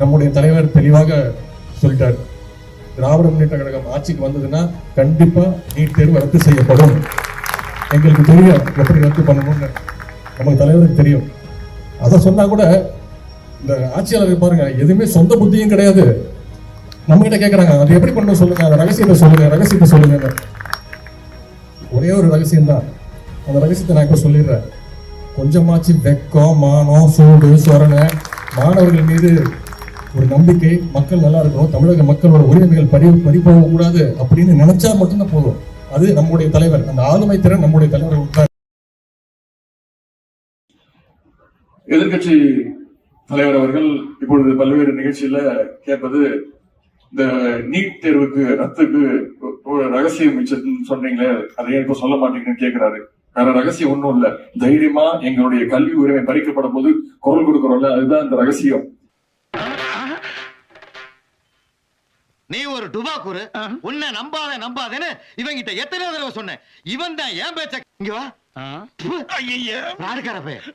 நம்முடைய தலைவர் தெளிவாக சொல்லிட்டார். திராவிட முன்னேற்ற கழகம் ஆட்சிக்கு வந்ததுன்னா கண்டிப்பா நீட் தேர்வு ரத்து செய்யப்படும். எங்களுக்கு தெரியும் எப்படி ரத்து பண்ணணும்னு. நமக்கு தலைவருக்கு தெரியும். அதை சொன்னா கூட இந்த ஆட்சியாளர் பாருங்க எதுவுமே சொந்த புத்தியும் கிடையாது. நம்ம கிட்ட கேட்கறாங்க அது எப்படி பண்ண சொல்லுங்க? அந்த ரகசியத்தை சொல்லுங்க ரகசியத்தை சொல்லுங்க ஒரே ஒரு ரகசியம் தான். அந்த ரகசியத்தை நான் இப்ப சொல்லிடுறேன். கொஞ்சமாச்சு வெக்கம் மானம் சூடு சொரணை மாணவர்கள் மீது ஒரு நம்பிக்கை மக்கள் நல்லா இருக்கணும் தமிழக மக்களோட உரிமைகள் பறி பறிபோக கூடாது அப்படின்னு நினைச்சா மட்டும்தான் போதும். அது நம்முடைய தலைவர் அந்த ஆளுமை திறன் நம்முடைய தலைவர் உட்கார் எதிர்கட்சி தலைவர் அவர்கள் இப்பொழுது பல்வேறு நிகழ்ச்சியில கேட்பது இந்த நீட் தேர்வுக்கு ரத்துக்கு ஒரு ரகசியம் வச்சிருக்குன்னு சொன்னீங்களே அதை ஏன் இப்ப சொல்ல மாட்டீங்கன்னு கேட்கிறாரு வேற ரகசியம் ஒண்ணும் இல்ல. தைரியமா எங்களுடைய கல்வி உரிமை பறிக்கப்படும் போது குரல் கொடுக்கறோம்ல அதுதான் இந்த ரகசியம். நீ ஒரு டுபாக்கூரு உன்னை நம்பாத நம்பாதேன்னு இவங்கிட்ட எத்தனை தடவை சொன்னேன். இவன் தான் ஏன் பேச்ச இங்க வா. ஐயா நாடுக்கார பையன்.